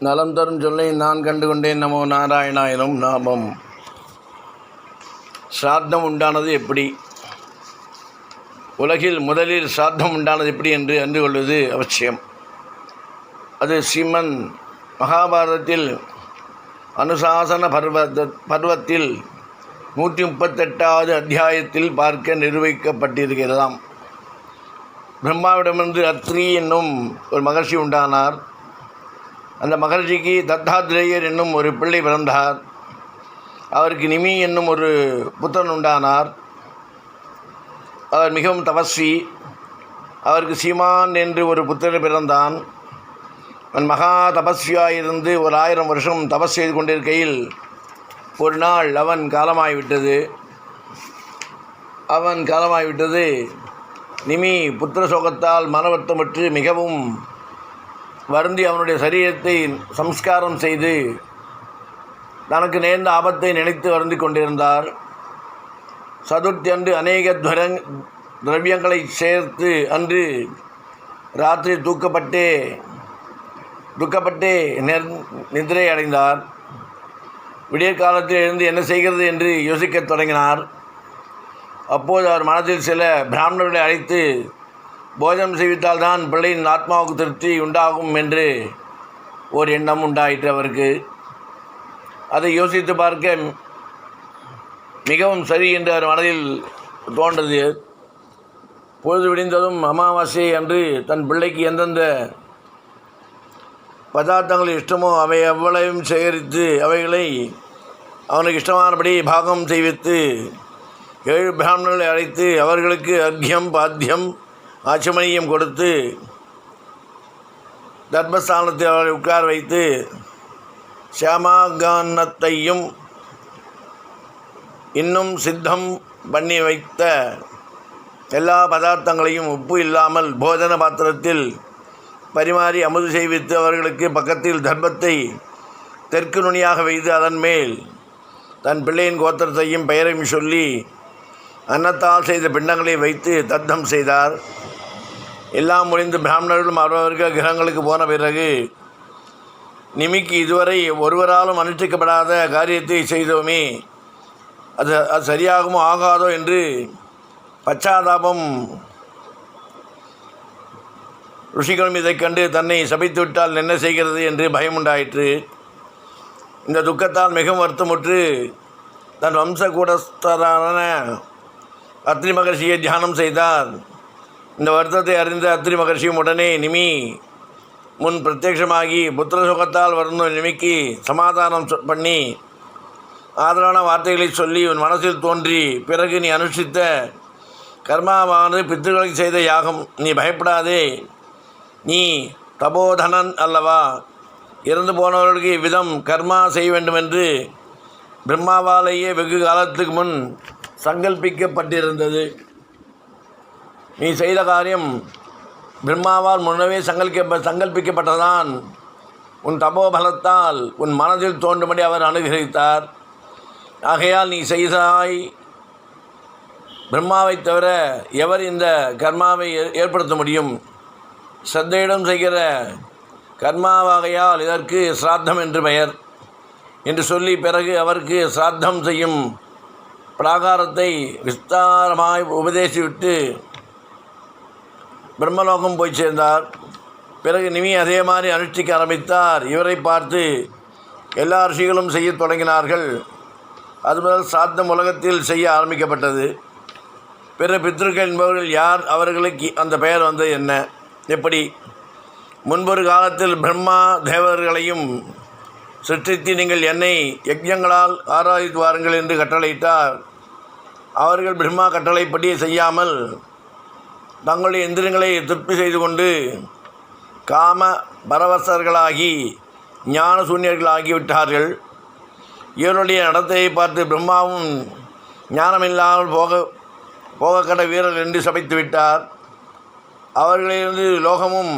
நலம் தரும் சொல்லை நான் கண்டு கொண்டேன் நமோ நாராயணாயனும் நாமம். சிராத்தம் உண்டானது எப்படி? உலகில் முதலில் சாத்தம் உண்டானது எப்படி என்று அறிந்து கொள்வது அவசியம். அது ஸ்ரீமன் மகாபாரதத்தில் அனுசாசன பர்வத பர்வத்தில் நூற்றி முப்பத்தெட்டாவது அத்தியாயத்தில் பார்க்க நிரூபிக்கப்பட்டிருக்கிறதாம் பிரம்மாவிடமிருந்து அத்ரி என்னும் ஒரு மகர்ஷி உண்டானார். அந்த மகர்ஜிக்கு தத்தாத்ரேயர் என்னும் ஒரு பிள்ளை பிறந்தார். அவருக்கு நிமி என்னும் ஒரு புத்தன் உண்டானார். அவர் மிகவும் தபஸ்வி. அவருக்கு சீமான் என்று ஒரு புத்திரர் பிறந்தான். அவன் மகா தபஸ்வியாயிருந்து ஒரு ஆயிரம் வருஷம் தபஸ் செய்து கொண்டிருக்கையில் ஒரு நாள் அவன் காலமாகிவிட்டது அவன் காலமாகிவிட்டது நிமி புத்திர சோகத்தால் மனவர்த்தமற்று மிகவும் வருந்தி அவனுடைய சரீரத்தை சம்ஸ்காரம் செய்து தனக்கு நேர்ந்த ஆபத்தை நினைத்து வருந்தி கொண்டிருந்தார். சதுர்த்தி அன்று அநேக துவரங் திரவியங்களை சேர்த்து அன்று ராத்திரி தூக்கப்பட்டே துக்கப்பட்டே நெர் நிதிரை அடைந்தார். விடிய காலத்தில் எழுந்து என்ன செய்கிறது என்று யோசிக்கத் தொடங்கினார். அப்போது அவர் மனதில் சில பிராமணர்களை அழைத்து போஜனம் செய்வித்தால்தான் பிள்ளையின் ஆத்மாவுக்கு திருப்தி உண்டாகும் என்று ஒரு எண்ணம் உண்டாயிற்று அவருக்கு. அதை யோசித்து பார்க்க மிகவும் சரி என்று அவர் மனதில் தோன்றது. பொழுது விடிந்ததும் அமாவாசை அன்று தன் பிள்ளைக்கு எந்தெந்த பதார்த்தங்கள் இஷ்டமோ அவை எவ்வளவும் சேகரித்து அவைகளை அவனுக்கு இஷ்டமானபடி பாகம் செய்வித்து ஏழு பிராமணர்களை அழைத்து அவர்களுக்கு அர்க்கியம் பாத்தியம் ஆட்சிமணியம் கொடுத்து தர்மஸ்தானத்தில் அவரை உட்கார வைத்து சியாமாகானத்தையும் இன்னும் சித்தம் பண்ணி வைத்த எல்லா பதார்த்தங்களையும் உப்பு இல்லாமல் போஜன பாத்திரத்தில் பரிமாறி அமுது செய்வித்து அவர்களுக்கு பக்கத்தில் தர்மத்தை தெற்கு நுனியாக வைத்து அதன் மேல் தன் பிள்ளையின் கோத்திரத்தையும் பெயரையும் சொல்லி அன்னத்தால் செய்த பிண்டங்களை வைத்து தத்தம் செய்தார். எல்லாம் முடிந்து பிராமணர்களும் அவரவர்கள் கிரகங்களுக்கு போன பிறகு நிமிக்கு இதுவரை ஒருவராலும் அனுஷ்டிக்கப்படாத காரியத்தை செய்தோமே அது அது சரியாகுமோ ஆகாதோ என்று பச்சாதாபம் ருஷிகளும் இதைக் கண்டு தன்னை சபித்து விட்டால் என்ன செய்கிறது என்று பயம் உண்டாயிற்று இந்த துக்கத்தால் மிகவும் வருத்தமுற்று தன் வம்ச கூடஸ்தரான அத்ரி மகர்ஷியை தியானம் செய்தார். இந்த வருத்தத்தை அறிந்த அத்ரி மகர்ஷியும் உடனே நிமி முன் பிரத்யட்சமாகி புத்திர சுகத்தால் வருந்தும் நிமிக்கு சமாதானம் சொ- பண்ணி ஆதரவான வார்த்தைகளை சொல்லி உன் மனசில் தோன்றி பிறகு நீ அனுஷ்டித்த கர்மாவானது பித்திருக்களுக்கு செய்த யாகம். நீ பயப்படாதே. நீ தபோதனன் அல்லவா? இறந்து போனவர்களுக்கு இவ்விதம் கர்மா செய்ய வேண்டுமென்று பிரம்மாவாலேயே வெகு காலத்துக்கு முன் சங்கல்பிக்கப்பட்டிருந்தது. நீ செய்த காரியம் பிரம்மாவால் முன்னவே சங்கல்க சங்கல்பிக்கப்பட்டதான் உன் தபோபலத்தால் உன் மனதில் தோன்றும்படி அவர் அனுகிரகித்தார். ஆகையால் நீ செய்தாய். பிரம்மாவைத் தவிர எவர் இந்த கர்மாவை ஏ- ஏற்படுத்த முடியும்? சத்தையிடம் செய்கிற கர்மாவாகையால் இதற்கு சிராத்தம் என்று பெயர். என்று சொல்லி பிறகு அவருக்கு சிராத்தம் செய்யும் பிராகாரத்தை விஸ்தாரமாய் உபதேசிவிட்டு பிரம்மலோகம் போய் சேர்ந்தார். பிறகு நிமி அதே மாதிரி அனுஷ்டிக்க ஆரம்பித்தார். இவரை பார்த்து எல்லா ரிஷிகளும் செய்யத் தொடங்கினார்கள். அது முதல் சாத்தம் உலகத்தில் செய்ய ஆரம்பிக்கப்பட்டது. பிற பித்ருக்கள் என்பவர்கள் யார் அவர்களுக்கு அந்த பெயர் வந்தது என்ன? எப்படி? முன்பொரு காலத்தில் பிரம்மா தேவர்களையும் சிருஷ்டித்து நீங்கள் என்னை யஜ்யங்களால் ஆராதித்து வாருங்கள் என்று கட்டளையிட்டார். அவர்கள் பிரம்மா கட்டளைப்படி செய்யாமல் தங்களுடைய எந்திரங்களை திருப்தி செய்து கொண்டு காம பரவசர்களாகி ஞான சூன்யர்களாகிவிட்டார்கள் இவருடைய நடத்தையை பார்த்து பிரம்மாவும் ஞானமில்லாமல் போக போகக்கட வீரர் என்று சபைத்து விட்டார் அவர்களிலிருந்து லோகமும்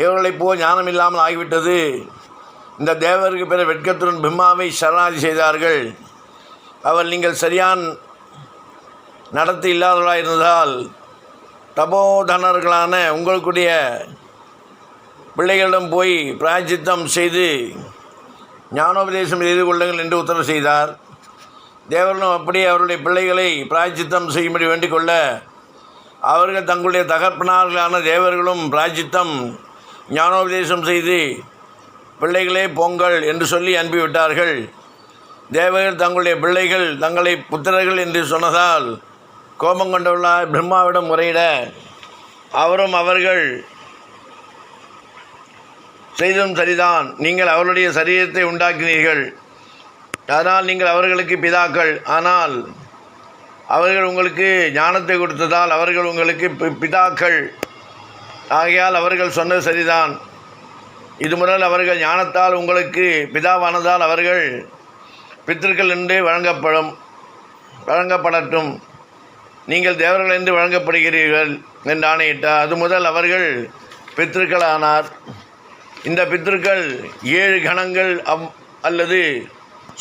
இவர்களைப் போல் ஞானமில்லாமல் ஆகிவிட்டது. இந்த தேவருக்கு பிற வெட்கத்துடன் பிரம்மாவை சரணாதி செய்தார்கள். அவர் நீங்கள் சரியான் நடத்தை இல்லாதவர்களாக இருந்ததால் தபோதனர்களான உங்களுக்குடைய பிள்ளைகளிடம் போய் பிராய்ச்சித்தம் செய்து ஞானோபதேசம் செய்து கொள்ளுங்கள் என்று உத்தரவு செய்தார். தேவர்களும் அப்படியே அவருடைய பிள்ளைகளை பிராய்ச்சித்தம் செய்யும்படி வேண்டிக் கொள்ள அவர்கள் தங்களுடைய தகப்பனார்களான தேவர்களும் பிராய்ச்சித்தம் ஞானோபதேசம் செய்து பிள்ளைகளே பொங்கல் என்று சொல்லி அனுப்பிவிட்டார்கள். தேவர்கள் தங்களுடைய பிள்ளைகள் தங்களை புத்திரர்கள் என்று சொன்னதால் கோபம் கொண்டுள்ளார் பிரம்மாவிடம் முறையிட. அவரும் அவர்கள் செய்ததும் சரிதான். நீங்கள் அவருடைய சரீரத்தை உண்டாக்கினீர்கள். அதனால் நீங்கள் அவர்களுக்கு பிதாக்கள். ஆனால் அவர்கள் உங்களுக்கு ஞானத்தை கொடுத்ததால் அவர்கள் உங்களுக்கு பி- பிதாக்கள். ஆகையால் அவர்கள் சொன்னது சரிதான். இது முதல் அவர்கள் ஞானத்தால் உங்களுக்கு பிதாவானதால் அவர்கள் பித்திருக்கள் என்று வழங்கப்படும் வழங்கப்படட்டும். நீங்கள் தேவர்கள் என்று வழங்கப்படுகிறீர்கள் என்று ஆணையிட்டார் அது முதல் அவர்கள் பித்திருக்களானார். இந்த பித்திருக்கள் ஏழு கணங்கள் அவ் அல்லது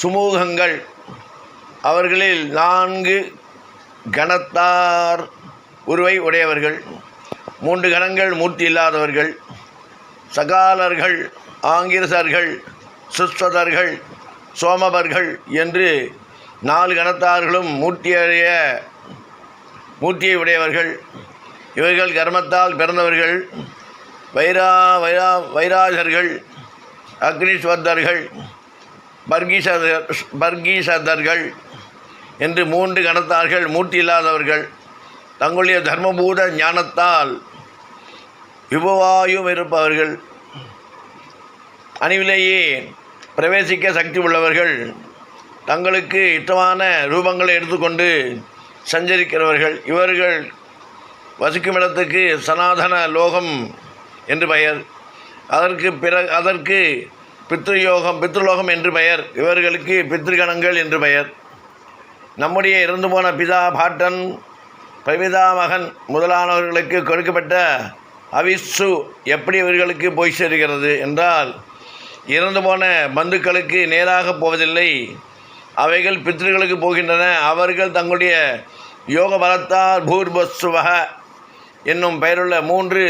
சுமூகங்கள். அவர்களில் நான்கு கணத்தார் உருவை உடையவர்கள் மூன்று கணங்கள் மூர்த்தி இல்லாதவர்கள் சகாலர்கள் ஆங்கிரசர்கள் சுஸ்வதர்கள் சோமபர்கள் என்று நாலு கணத்தார்களும் மூர்த்தியடைய மூர்த்தியை உடையவர்கள் இவர்கள் கர்மத்தால் பிறந்தவர்கள் வைரா வைரா வைராஜர்கள் அக்னிஸ்வர்தர்கள் பர்கீசர் பர்கீசதர்கள் என்று மூன்று கணத்தார்கள் மூர்த்தி இல்லாதவர்கள் தங்களுடைய தர்மபூத ஞானத்தால் யுபவாயும் இருப்பவர்கள் அணிவிலேயே பிரவேசிக்க சக்தி உள்ளவர்கள் தங்களுக்கு இஷ்டமான ரூபங்களை எடுத்துக்கொண்டு சஞ்சரிக்கிறவர்கள் இவர்கள் வசிக்கும் இடத்துக்கு சனாதன லோகம் என்று பெயர். அதற்கு பிற அதற்கு பித்ருயோகம் பித்ருலோகம் என்று பெயர். இவர்களுக்கு பித்ருகணங்கள் என்று பெயர். நம்முடைய இறந்து போன பிதா பாட்டன் பிரபிதா மகன் முதலானவர்களுக்கு கொடுக்கப்பட்ட அவிசு எப்படி இவர்களுக்கு போய் சேர்கிறது என்றால் இறந்து போன பந்துக்களுக்கு நேராக போவதில்லை. அவைகள் பித்ருகளுக்கு போகின்றன. அவர்கள் தங்களுடைய யோக பலத்தால் பூர்வஸ்வக என்னும் பெயருள்ள மூன்று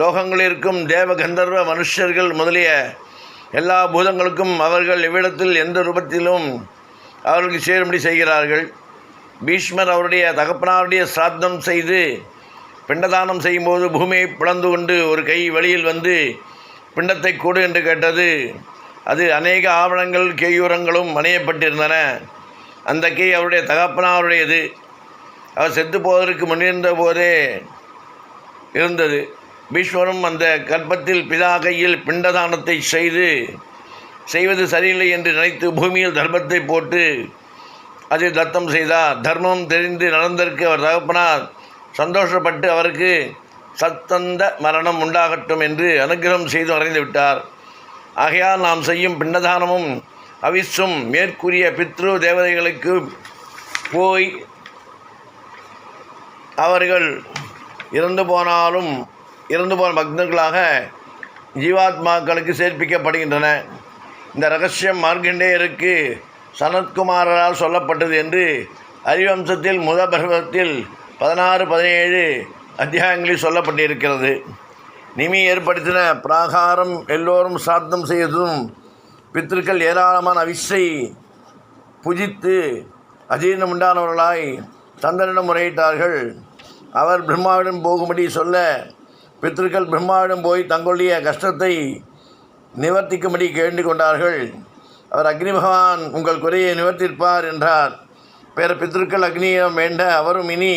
லோகங்களிற்கும் தேவ கந்தர்வ மனுஷர்கள் முதலிய எல்லா பூதங்களுக்கும் அவர்கள் இவ்விடத்தில் எந்த ரூபத்திலும் அவர்களுக்கு சேரும்படி செய்கிறார்கள். பீஷ்மர் அவருடைய தகப்பனாருடைய சிராத்தம் செய்து பிண்டதானம் செய்யும்போது பூமியை பிளந்து கொண்டு ஒரு கை வழியில் வந்து பிண்டத்தை கூடு என்று கேட்டது. அது அநேக ஆவணங்கள் கேயூரங்களும் அணையப்பட்டிருந்தன அந்த கை அவருடைய தகப்பனாருடையது அவர் செத்து போவதற்கு முன்னிருந்த போதே இருந்தது. பீஷ்மரும் அந்த கர்ப்பத்தில் பிதா கையில் பிண்டதானத்தை செய்து செய்வது சரியில்லை என்று நினைத்து பூமியில் தர்மத்தை போட்டு அதில் தத்தம் செய்தார். தர்மம் தெரிந்து நடந்ததற்கு அவர் தகப்பனார் சந்தோஷப்பட்டு அவருக்கு சத்தந்த மரணம் உண்டாகட்டும் என்று அனுகிரகம் செய்து மறைந்து விட்டார். ஆகையால் நாம் செய்யும் பிண்டதானமும் அவிசும் மேற்கூறிய பித்ரு தேவதைகளுக்கு போய் அவர்கள் இறந்து போனாலும் இறந்து போன பக்தர்களாக ஜீவாத்மாக்களுக்கு சேர்ப்பிக்கப்படுகின்றன. இந்த ரகசியம் மார்க்கண்டேயருக்கு சனத்குமாரரால் சொல்லப்பட்டது என்று ஹரிவம்சத்தில் முத பர்வத்தில் பதினாறு பதினேழு அத்தியாயங்களில் சொல்லப்பட்டிருக்கிறது. நிமி ஏற்படுத்தின பிராகாரம் எல்லோரும் சாத்தம் செய்ததும் பித்திருக்கள் ஏராளமான அவிசை புஜித்து அஜீர்ணம் உண்டானவர்களாய் சந்திரனிடம் முறையிட்டார்கள். அவர் பிரம்மாவிடம் போகும்படி சொல்ல பித்திருக்கள் பிரம்மாவிடம் போய் தங்களுடைய கஷ்டத்தை நிவர்த்திக்கும்படி கேண்டு கொண்டார்கள். அவர் அக்னி பகவான் உங்கள் குறையை நிவர்த்திப்பார் என்றார். பிற பித்திருக்கள் அக்னியிடம் வேண்ட அவரும் இனி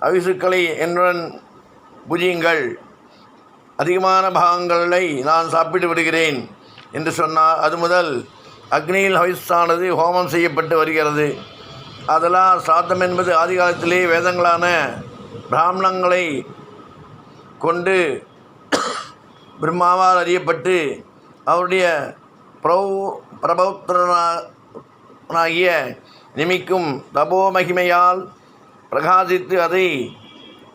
அவிசுக்களை என்னுடன் புஜியுங்கள். அதிகமான பாகங்களை நான் சாப்பிட்டு விடுகிறேன் என்று சொன்னார் அது முதல். அக்னியில் ஹவிஸ்தானது ஹோமம் செய்யப்பட்டு வருகிறது. அதெல்லாம் சாத்தம் என்பது ஆதிகாலத்திலே வேதங்களான பிராமணங்களை கொண்டு பிரம்மாவால் அறியப்பட்டு அவருடைய பிரபு பிரபௌத்திரனாகிய நிமிக்கும் தபோ மகிமையால் பிரகாசித்து அதை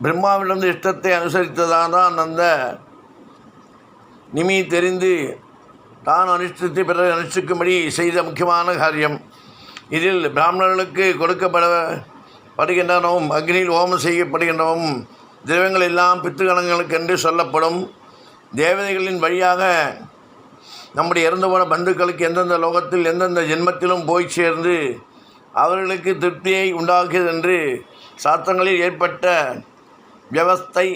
பிரம்மாவிடம் இஷ்டத்தை அனுசரித்ததான் தான் அந்த நிமி தெரிந்து தான் அனுஷ்டித்து பிறகு அனுஷ்டிக்கும்படி செய்த முக்கியமான காரியம். இதில் பிராமணர்களுக்கு கொடுக்கப்பட படுகின்றனவும் அக்னியில் ஹோமம் செய்யப்படுகின்றனவும் திரவங்கள் எல்லாம் பித்துகணங்களுக்கு என்று சொல்லப்படும். தேவதைகளின் வழியாக நம்முடைய இறந்து போன பந்துக்களுக்கு எந்தெந்த லோகத்தில் எந்தெந்த ஜென்மத்திலும் போய் சேர்ந்து அவர்களுக்கு திருப்தியை உண்டாக்குகிறது என்று சாஸ்திரங்களில் ஏற்பட்ட வியவஸ்தை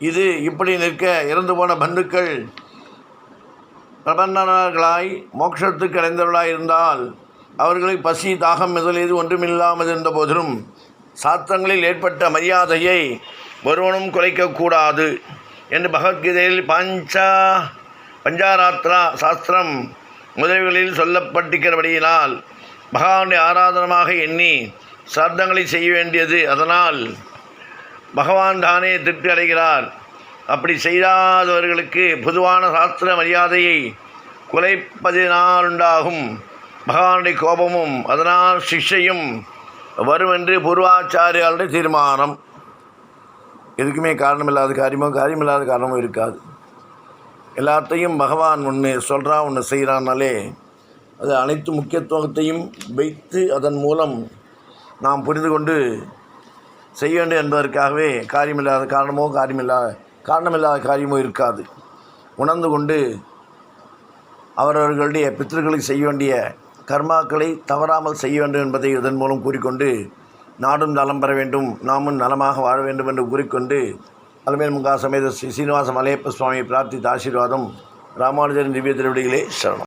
இது இப்படி நிற்க இறந்து போன பந்துக்கள் பிரபந்தனர்களாய் மோட்சத்துக்கு அடைந்தவர்களாய் இருந்தால் அவர்களை பசி தாகம் முதலியது ஒன்றுமில்லாமல் இருந்த போதிலும் சாஸ்திரங்களில் ஏற்பட்ட மரியாதையை ஒருவனும் குறைக்கக்கூடாது என்று பகவத்கீதையில் பஞ்சா பஞ்சாராத்ரா சாஸ்திரம் முதல்களில் சொல்லப்பட்டிருக்கிறபடியினால் பகவானுடைய ஆராதனமாக எண்ணி சாத்தங்களை செய்ய வேண்டியது அதனால் பகவான் தானே திருப்தி அடைகிறார். அப்படி செய்யாதவர்களுக்கு பொதுவான சாஸ்திர மரியாதையை குலைப்பதினாலுண்டாகும் பகவானுடைய கோபமும் அதனால் சிக்ஷையும் வரும் என்று பூர்வாச்சாரியாளுடைய தீர்மானம். எதுக்குமே காரணமில்லாத காரியமோ காரியமில்லாத காரணமும் இருக்காது. எல்லாத்தையும் பகவான் ஒன்று சொல்கிறான் ஒன்று செய்கிறான்னாலே அது அனைத்து முக்கியத்துவத்தையும் வைத்து அதன் மூலம் நாம் புரிந்து கொண்டு செய்ய வேண்டும் என்பதற்காகவே காரியமில்லாத காரணமோ காரியமில்லாத காரணமில்லாத காரியமோ இருக்காது. உணர்ந்து கொண்டு அவரவர்களுடைய பித்தர்களுக்கு செய்ய வேண்டிய கர்மாக்களை தவறாமல் செய்ய வேண்டும் என்பதை இதன் மூலம் கூறிக்கொண்டு நாடும் நலம் பெற வேண்டும் நாமும் நலமாக வாழ வேண்டும் என்று கூறிக்கொண்டு அலமேல் முகா சமேத ஸ்ரீ சீனிவாச மலையப்ப சுவாமியை பிரார்த்தித்த ஆசீர்வாதம். ராமானுஜரின் திவ்ய திருவடிகளே சரணம்.